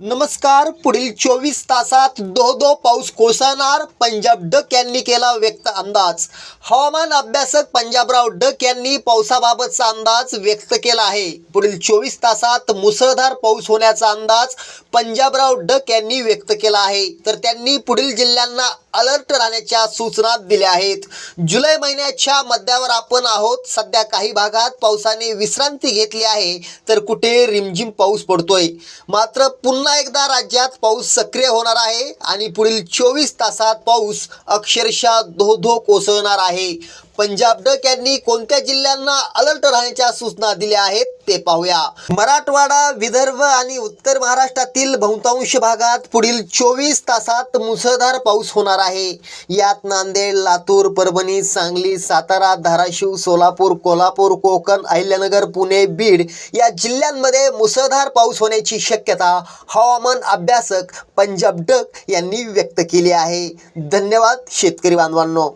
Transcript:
नमस्कार पुढील चोवीस तासात दो दो पाऊस कोसळणार पंजाब डक यांनी केला व्यक्त अंदाज. हवामान अभ्यासक पंजाबराव डक यांनी पावसाबाबतचा अंदाज व्यक्त केला आहे. पुढील चोवीस तासात मुसळधार पाऊस होण्याचा अंदाज पंजाबराव डक यांनी व्यक्त केला आहे. तर त्यांनी पुढील जिल्ह्यांना अलर्ट राहण्याच्या सूचना दिल्या आहेत. जुलै महिन्याच्या मध्यावर आपण आहोत. सध्या काही भागात पावसाने विश्रांती घेतली आहे. तर कुठे रिमझिम पाऊस पडतोय? मात्र पुन्हा पुन्हा एकदा राज्यात पाऊस सक्रिय होणार आहे आणि पुढील चोवीस तासात पाऊस अक्षरशः धो धो कोसळणार आहे. पंजाब डक यांनी कोणत्या जिल्ह्यांना अलर्ट राहण्याच्या सूचना दिल्या आहेत ते पाहूया. मराठवाडा विदर्भ आणि उत्तर महाराष्ट्रातील बहुतांश भागात पुढील चोवीस तासात मुसळधार पाऊस होणार आहे. यात नांदेड लातूर परभणी सांगली सातारा धाराशिव सोलापूर कोल्हापूर कोकण अहिल्यानगर पुणे बीड या जिल्ह्यांमध्ये मुसळधार पाऊस होण्याची शक्यता हवामान अभ्यासक पंजाब डक यांनी व्यक्त केली आहे. धन्यवाद शेतकरी बांधवांनो.